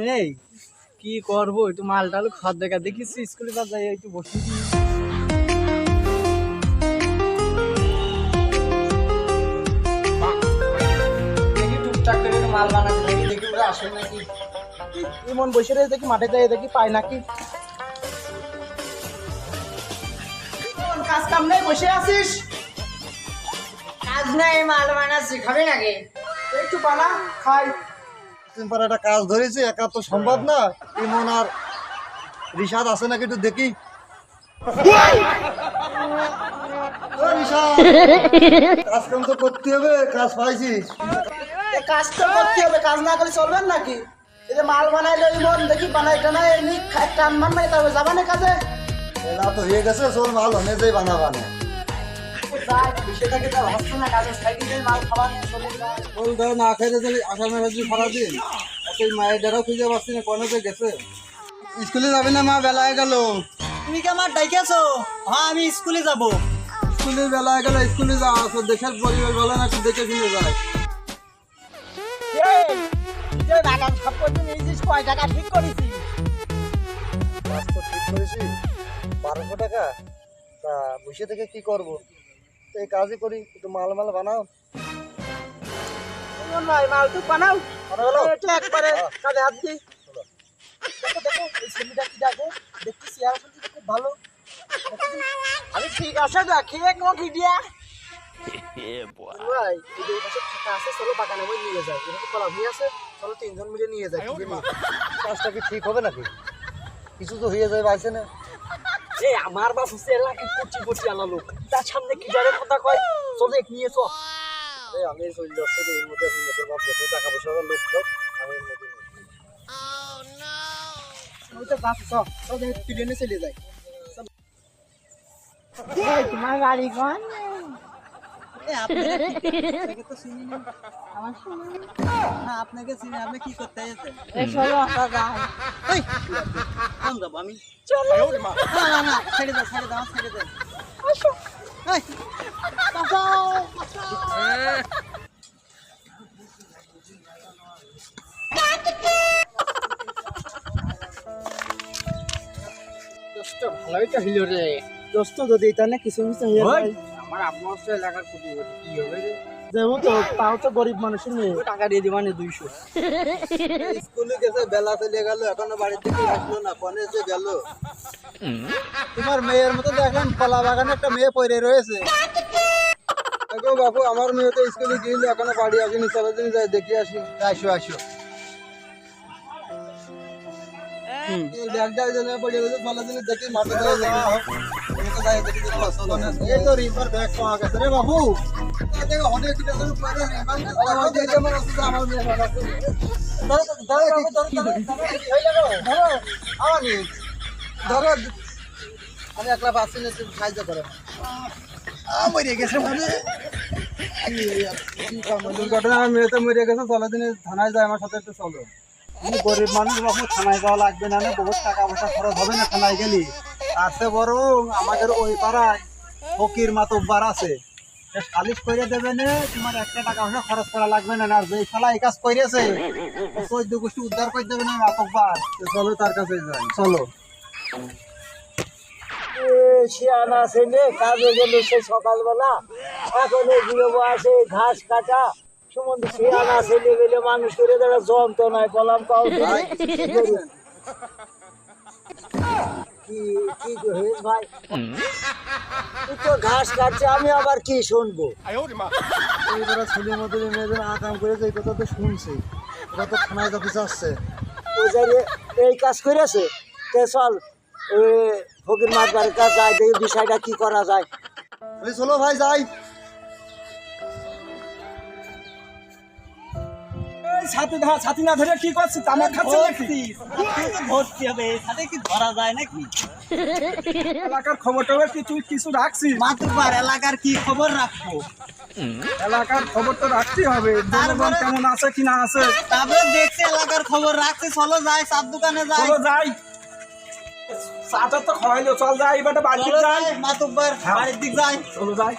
নেই? কি করব? একটু মাল টাল খাদ দেখা দেখিস স্কুলে বাদ যাই একটু বসে। টুকটাক করে একটু মাল বানাতে দেখি দেখি ওরা আসে নাকি। এমন বসে দেখি মাঠে যাই দেখি পাই নাকি। এমন কাজ কাম নেই বসে আছিস? কাজ নাই মাল বানাচ্ছি খাবে নাকি? একটু বানা খাই। দিন পর একটা কাজ ধরেছি একা তো সম্ভব না। ইমন আর রিশাদ আছে নাকি একটু দেখি। ও রিশাদ, কাজ কাম তো করতে হবে কাজ পাইছিস কাজ তো করতে হবে কাজ না করলে চলবে নাকি? এই যে মাল বানাইলে ইমন দেখি বানাই টানাই এমনি টান মান নাই তবে যাবা না কাজে? এলা তো হয়ে গেছে চল মাল হনে যাই বানাবা না। ওই ধর না খাইতে চলে আসামে ভাজি সারাদিন সেই মায়ের দ্বারাও খুঁজে পাচ্ছি না কোনো তো গেছে। স্কুলে যাবে না মা? বেলায় গেল। তুমি কি আমার ডাইকেছো হ্যাঁ আমি স্কুলে যাব। স্কুলে বেলায় গেল স্কুলে যা তো দেশের পরিবেশ ভালো না একটু দেখে শুনে যায়। টাকা সব করতে নিয়েছিস কয় টাকা ঠিক করেছি ঠিক করেছি বারোশো টাকা? তা বসে থেকে কি করব? তো এই কাজই করি একটু মাল মাল বানাও। ইমন মাল তো বানাও। বানাও এটা একবারে কাজে হাত দিই। দেখো দেখো এই ছেলেটা কি ডাকে দেখছি চেহারা শুনছি খুব ভালো। দেখছি, ঠিক আছে দেখি এক মুখ দিয়া ভাই এই পাশে ফাঁকা আছে চলো বাগানে মই নিয়ে যাই। এখানে কলা ভুঁই আছে চলো তিনজন মিলে নিয়ে যাই কিনে নিয়ে কাজটা কি ঠিক হবে নাকি? কিছু তো হয়ে যায় বাইছে না। এই আমার বাপ হচ্ছে এলাকা কোটি কোটি আনা লোক। তার সামনে কি জানে কথা কয়? চলো এক নিয়ে চল। এই আমি চলে যাচ্ছে যে এর মধ্যে আমি তোর বাপ যত টাকা পয়সা লোক লোক আমি এর মধ্যে ওই তো বাপ চল চল প্লেনে চলে যাই। তোমার গাড়ি কোন? আপনাকে তো চিনি না আমার হ্যাঁ আপনাকে চিনি আপনি কি করতে এসেছেন? চলো একটা যাই। এই কোন যাব আমি চলো। না না না ছেড়ে দাও ছেড়ে দাও ছেড়ে দাও। আসো। এই। বাঁচাও দোস্ত ভালোই তো হইল রে। দোস্ত যদি এটা না কিছু কিছু হয়ে আমার আপনার এলাকার কুটি কি হবে রে? যেহেতু তাও তো গরিব মানুষের মেয়ে। টাকা দিয়ে দিবা না দুইশো। স্কুলে গেছে বেলা চলে গেল এখনও বাড়ির থেকে আসলো না কনে যে গেল। তোমার মেয়ের মতো দেখেন কলা বাগানে একটা মেয়ে পড়ে রয়েছে। দেখো বাবু আমার মেয়ে তো স্কুলে গিয়েছিল এখনও বাড়ি আসেনি চলো দিন যাই দেখি আসি। আসো আসো। এই ব্যাগটা ওই জন্য পড়ে গেছে চলো দিন দেখি মাঠে যাই যাওয়া হোক। দেখি দেখি এই তো রিপার ব্যাগ পাওয়া গেছে রে বাবু নিয়ে আমি একলা পাচ্ছি না তুমি সাহায্য করো মরে গেছে মানে দুর্ঘটনা মেয়ে তো মরে গেছে চলো দিনে থানায় যায় আমার সাথে একটু চলো। তুমি গরিব মানুষ বাবু থানায় যাওয়া লাগবে না না, বহুত টাকা পয়সা খরচ হবে না থানায় গেলি। তার বরং আমাদের ওই পাড়ায় ফকির মাতব্বার আছে। সে সালিশ করে দেবে না তোমার একটা টাকা পয়সা খরচ করা লাগবে না আর যে শালা এই কাজ করেছে চোদ্দ গোষ্ঠী উদ্ধার করে দেবে না চলো তার কাছে যাই চলো। শিয়ানা ছেলে কাজে গেল সে সকালবেলা এখন এগুলো ঘাস কাটা। সম্বন্ধ শিয়ানা ছেলে গেলে মানুষ করে যন্ত্রণায় বললাম কাউ কি কি ভাই? তুই তো ঘাস কাটছে আমি আবার কি শুনব? মতো মেয়েদের আকাম করেছে, এই কথা তো শুনছি। ওরা তো যাতে যাচ্ছে এই কাজ করেছে তে চল, এ মাঠ বাড়ির কাজ যায় দেখি বিষয়টা কি করা যায়। চলো ভাই, যাই। ধা ছাতি না ধরে কি করছিস? আমার খাচ্ছে নাকি? ভর্তি হবে সাথে কি ধরা যায় নাকি? এলাকার খবর টবর কি তুই কিছু রাখছিস? মাতুবার এলাকার কি খবর রাখব? এলাকার খবর তো রাখতেই হবে জনগণ কেমন আছে কি না আছে? তারপরে দেখছি এলাকার খবর রাখছি চলো যাই চার দোকানে যাই। চলো যাই। চাটা তো খাওয়াইলো চল যাই এবার বাড়ি চলো যাই। যাই মাতুব্বার বাড়ির দিক যাই। চলো যাই।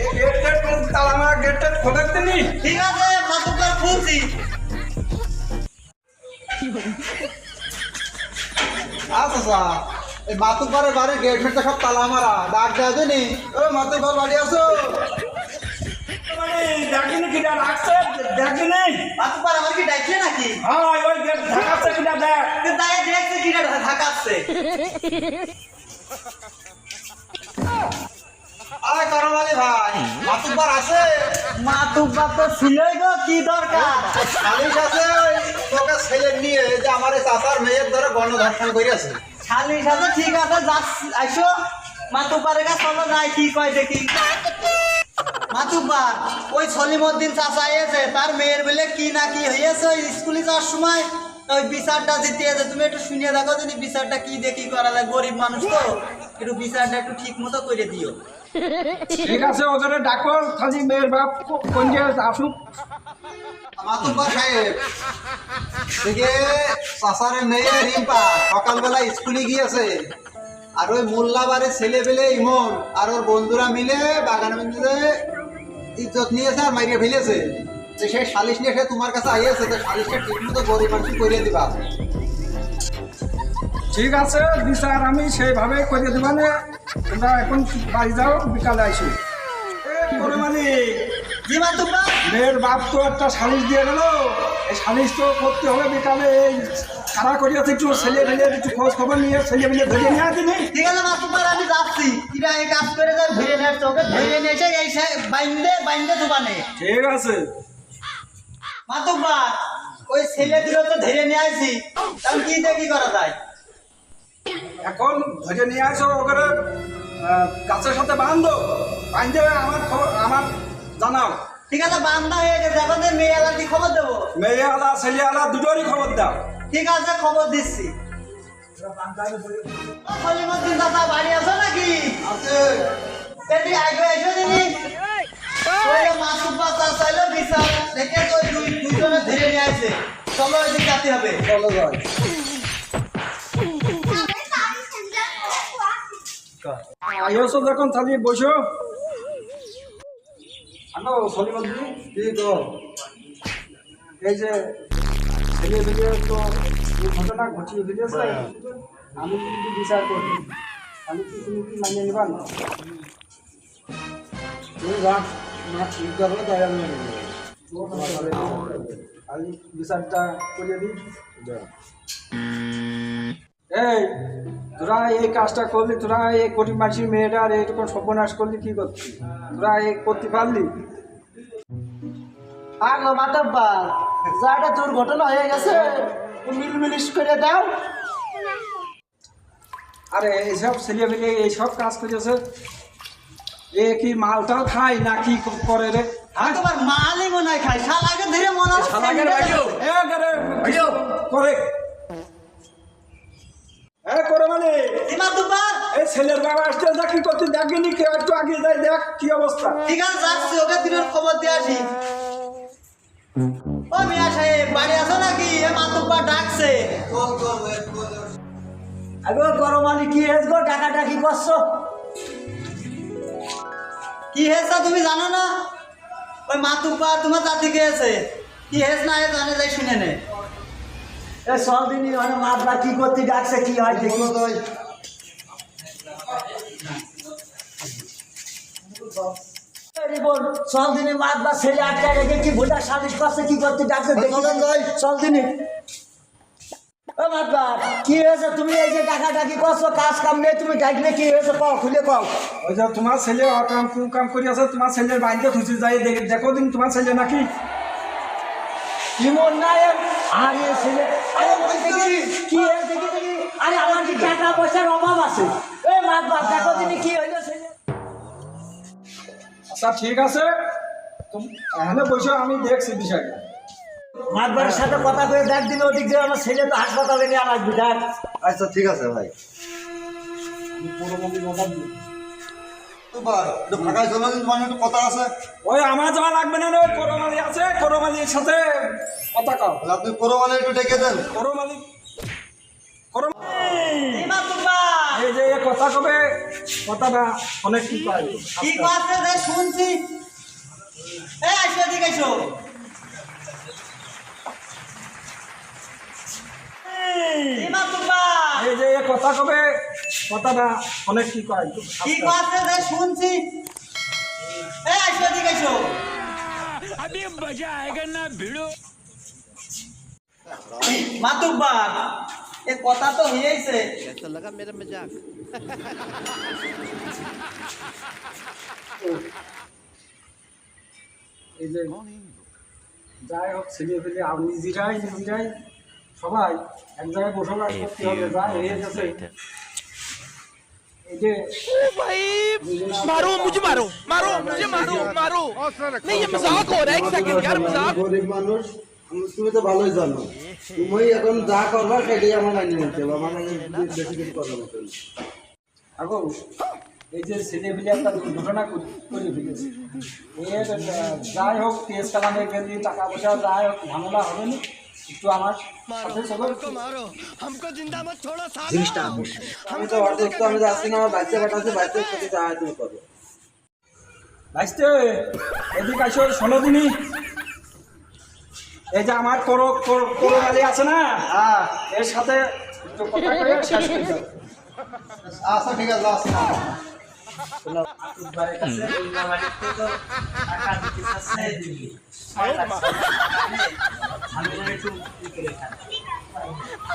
এই গেট গেট তালা মারা গেটটা ঠিক আছে মাতুব্বার খুলছি। আচ্ছা স্যার এই মাতুব্বারের বাড়ির গেট ফেটটা সব তালা মারা ডাক দেওয়া যায়নি ও মাতুব্বার বাড়ি আছো? দেখিনি কিটা রাখছে দেখিনি? মাতুব্বার আমার কি ডাকছে নাকি? হ্যাঁ ওই গেট ঢাকাচ্ছে কিটা দেখ। কিন্তু তাই দেখছে ঢাকাচ্ছে। আরে করমালি ভাই মাতুব্বার আছে? মাতুব্বার তো ছিলই গো কি দরকার? সালিশ আছে ওই তোকে ছেলে নিয়ে যে আমার চাচার মেয়ের ধরে গণধর্ষণ করিয়াছে। শালিশ আছে ঠিক আছে যাচ্ছি আইসো। মাতুব্বারের কাছে চলো যাই কি কয় দেখি। মাতুব্বার ওই সলিমুদ্দিন চাচা এসে তার মেয়ের বলে কি না কি হয়েছে ওই স্কুলে যাওয়ার সময় ওই বিচারটা জিতিয়েছে তুমি একটু শুনিয়ে দেখো যদি বিচারটা কি দেখি করা যায় গরিব মানুষ তো একটু বিচারটা একটু ঠিক মতো করে দিও। ঠিক আছে ওদের ডাকো, খালি মেয়ের বাপ কোন জায়গায় আসুক। ছেলে বন্ধুরা মিলে বাগান ইজ্জত নিয়েছে আর মাইরে ফেলেছে। তো সেই সালিশ নিয়ে সে তোমার কাছে আইয়াছে, তো সালিশটা ঠিক মতো গরিব মানুষ করিয়ে দিবা। ঠিক আছে বিচার আমি সেইভাবে করে দেবানে। তোমরা এখন বাড়ি যাও বিকালে আসি মেয়ের বাপ তো একটা সালিশ দিয়ে গেল। এই সালিশ তো করতে হবে বিকালে। এই কারা করিয়াছে একটু ছেলে ফেলে একটু খোঁজ খবর নিয়ে ছেলে ফেলে ধরে নিয়ে আসিনি ঠিক আছে মাতুব্বার আমি যাচ্ছি। কিরা এই কাজ করে যায় ধরে নেয় তোকে ধরে নিয়ে এসে এই বাইন্দে বাইন্দে দোকানে। ঠিক আছে। মাতুব্বার ওই ছেলে দুটো তো ধরে নিয়ে আসি তখন কি দেখি করা যায়? এখন ধরে নিয়ে আসো ওখানে গাছের সাথে বাঁধো। বাঁধতে আমার খবর আমার জানাও। ঠিক আছে বান্দা হয়ে গেছে। এখন মেয়ে এলার কি খবর দেবো? মেয়ে আলা ছেলে আলা দুটোরই খবর দাও। ঠিক আছে খবর দিচ্ছি। সলিমুদ্দিন দাদা। বাড়ি আছো নাকি আছে আগে এসো চাইলো বিচার। দেখে তো ওই দুই দুজনে ধরে নিয়ে আসে। চলো এদিকে যেতে হবে। চলো যাই। আইসো যখন তাহলে বসো। হ্যালো সলিমদ্দি কি গো এই যে ছেলে ফেলে তো ঘটনা ঘটিয়ে ফেলেছে আমি কিন্তু বিচার করি? আমি কি তুমি কি মানিয়ে নিবা না? তুমি রাখ না ঠিক করবে তাই আমি আমি বিচারটা করিয়ে দিই। এই তোরা এই কাজটা করলি তোরা এই গরিব মাসির মেয়েটা আর এইরকম সর্বনাশ করলি কি করতি? তোরা এই করতে পারলি? আগো মাতাব্বার যাটা দুর্ঘটনা হয়ে গেছে মিলমিলিশ করে দাও। আরে এইসব ছেলে পেলে এইসব কাজ করেছে এ কি মালটাল খায় না কি করে রে? হ্যাঁ? তোমার মালই মনে হয় খাই শালাকে ধরে মনে হয় করে ছেলের বাবা আসতে কি করতে দেখবি কেউ? একটু আগে যাই দেখ কি অবস্থা। ঠিক আছে যাচ্ছি ওকে দিনের খবর দিয়ে আসি। ও মিয়া সাহেব বাড়ি আছো নাকি? এ মাতুব্বার ডাকছে। আগো গরম আলি কি হেস গো? টাকা টাকি করছ? কি হেসা তুমি জানো না? ওই মাতুব্বার তোমার জাতি গেছে কি হেস না হেস জানে যাই শুনে নে। এ সব দিনই মানে মাতলা কি করতে ডাকছে কি হয় দেখি। মাতলা ছেলে আটকা রেখে কি ভোটা সালিশ করছে কি করতে ডাকছে দেখি সব দিনই ও কি হয়েছে? তুমি এই যে টাকা টাকি করছ কাজ কাম নেই তুমি ডাকলে কি হয়েছে? কও খুলে কও। ওই যে তোমার ছেলে অকাম কুকাম করি আছে তোমার ছেলের বাড়িতে খুঁজে যাই দেখো দিন তোমার ছেলে নাকি। জীবন নাই আরে ছেলে আরে ওই দেখি কি হয়েছে কি দেখি। আরে আমার কি টাকা পয়সার অভাব আছে? এই মাতবার দেখো দিনই কি হইল আচ্ছা ঠিক আছে। তুমি এখানে বসে আমি দেখছি বিষয়টা। মাতবারের সাথে কথা কয়ে দেখ ওদিক দিয়ে আমার ছেলে তো হাসপাতালে নিয়ে আমার আচ্ছা ঠিক আছে ভাই। মানে একটু কথা আছে। ওই আমার যাওয়া লাগবে না ওই করমালি আছে করমালির সাথে কথা কও। আপনি কোরবানি একটু ডেকে দেন। করমালি করম এই মাতুব্বার এই যে এ কথা কবে কথাটা অনেক কি পাই কি কথা যে শুনছি এই আসবে এদিকে এসো এমা তোমা এই যে এ কথা কবে কথাটা অনেক কি কয় একটু কি আস্তে কথা রে শুনছি এ আসো এদিকে এসো अभी मजा आएगा ना भिड़ो মাতুব্বার এ কথা তো হয়েছে कैसा लगा मेरा मजाक এই যে যাই হোক ছেলে ফেলে আর নিজেরাই নিজেরাই সবাই এক জায়গায় বসবাস করতে হবে যা হয়ে গেছে এই যে मारो मुझे मारो मारो मुझे मारो मारो नहीं ये मजाक हो रहा है एक सेकंड यार मजाक গরিব মানুষ আমি- তুমি তো ভালোই জানো। তুমি এখন যা করবা সেটাই আমার মানি নিতে হবে। আমার বেশি কিছু করার মতো আগো এই যে ছেলে মিলে একটা দুর্ঘটনা করে ফেলেছে। এর যাই হোক কেস কালামে গেলি টাকা পয়সা যাই হোক ঝামেলা হবে না। একটু আমার আমি তো অর্ধেক আমি যাচ্ছি না আমার বাচ্চা কাটাচ্ছে যা তুমি করো। ভাইস্তে এদিকে আসো ষোলো দিনই এই যে আমার করো করো গালি আছে না? হ্যাঁ। এর সাথে আচ্ছা ঠিক আছে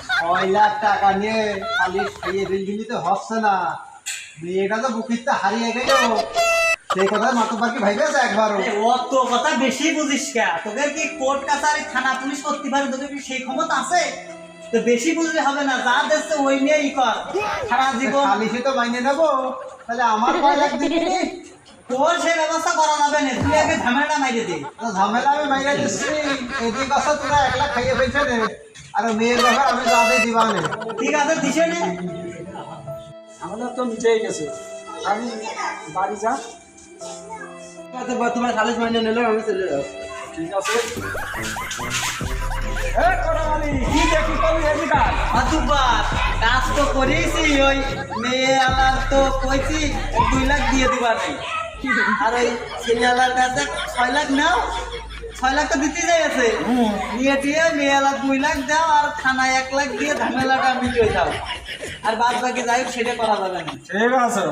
ছয় লাখ টাকা নিয়ে খালি খাইয়ে দিল্লিতে হচ্ছে না। মেয়েটা তো বুকিতে হারিয়ে গেল। সেই কথা মাতব্বার কি ভাইবেছে একবারও। অত কথা বেশি বুঝিস কে? তোকে কি কোর্ট কাছারি থানা পুলিশ করতে পারে তোকে কি সেই ক্ষমতা আছে? তো বেশি বুঝলে হবে না যা দেখছে ওই নিয়েই কর। সারা জীবন খালিসি তো মাইনে নেব। তাহলে আমার কয় লাখ তোর সেই ব্যবস্থা করা যাবে না তুই আগে ঝামেলা মাইরে দে। তো ঝামেলা আমি মাইরা দিচ্ছি। এদিক আছে তোরা এক খাইয়ে ফেলছে আর মেয়ের ব্যাপার আমি যাতে দিবা নে ঠিক আছে দিছে নে। আমাদের তো নিচেই গেছে। আমি বাড়ি যা। তোমার খালিশ মাইনে নিলে আমি চলে যাব। ঠিক আছে? এ করোনালি কি দেখি তুমি এদিকে? আয়। মাতুব্বার কাজ তো করেছি ওই মেয়ে আলার তো কইছি দুই লাখ দিয়ে দিবা নেই। আর ওই ছেলে কাছে ছয় লাখ নাও। ছয় লাখ তো দিতে যাইছে নিয়ে দিয়ে মেয়ে আলার দুই লাখ দাও আর থানায় এক লাখ দিয়ে ঝামেলাটা মিটিয়ে দাও। আর বাদ বাকি যাই সেটা করা যাবে না। ঠিক আছে।